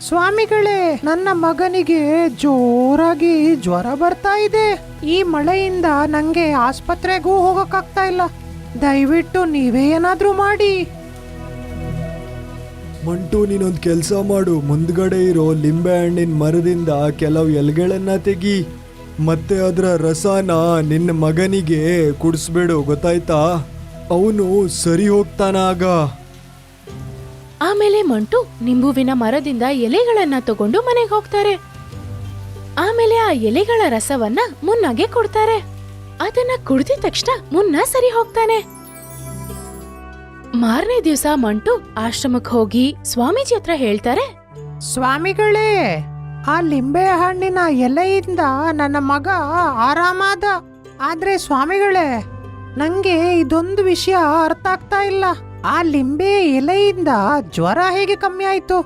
ಸ್ವಾಮಿಗಳೇ, ನನ್ನ ಮಗನಿಗೆ ಜೋರಾಗಿ ಜ್ವರ ಬರ್ತಾ ಇದೆ. ಈ ಮಳೆಯಿಂದ ನಂಗೆ ಆಸ್ಪತ್ರೆಗೂ ಹೋಗಕ್ಕಾಗ್ತಾ ಇಲ್ಲ. ದಯವಿಟ್ಟು ನೀವೇ ಏನಾದ್ರೂ ಮಾಡಿ. ಮಂಟು, ನೀನೊಂದು ಕೆಲಸ ಮಾಡು. ಮುಂದ್ಗಡೆ ಇರೋ ಲಿಂಬೆ ಹಣ್ಣಿನ ಮರದಿಂದ ಕೆಲವು ಎಲೆಗಳನ್ನ ತೆಗಿ. ಮತ್ತೆ ಅದರ ರಸನ ನಿನ್ನ ಮಗನಿಗೆ ಕುಡಿಸ್ಬೇಡು, ಗೊತ್ತಾಯ್ತಾ? ಅವನು ಸರಿ ಹೋಗ್ತಾನಾಗ ಆಮೇಲೆ ಮಂಟು ನಿಂಬುವಿನ ಮರದಿಂದ ಎಲೆಗಳನ್ನ ತಗೊಂಡು ಮನೆಗೆ ಹೋಗ್ತಾರೆ. ಆಮೇಲೆ ಆ ಎಲೆಗಳ ರಸವನ್ನ ಮುನ್ನಾಗೆ ಕೊಡ್ತಾರೆ. ಅದನ್ನ ಕುಡಿದ ತಕ್ಷಣ ಮುನ್ನ ಸರಿ ಹೋಗ್ತಾನೆ. ಮಾರನೇ ದಿವಸ ಮಂಟು ಆಶ್ರಮಕ್ಕೆ ಹೋಗಿ ಸ್ವಾಮೀಜಿ ಹತ್ರ ಹೇಳ್ತಾರೆ, ಸ್ವಾಮಿಗಳೇ, ಆ ಲಿಂಬೆ ಹಣ್ಣಿನ ಎಲೆಯಿಂದ ನನ್ನ ಮಗ ಆರಾಮಾದ. ಆದ್ರೆ ಸ್ವಾಮಿಗಳೇ, ನಂಗೆ ಇದೊಂದು ವಿಷಯ ಅರ್ಥ ಆಗ್ತಾ ಇಲ್ಲ. ಆ ಲಿಂಬೆ ಎಲೆಯಿಂದ ಜ್ವರ ಹೇಗೆ ಕಮ್ಮಿ ಆಯ್ತು?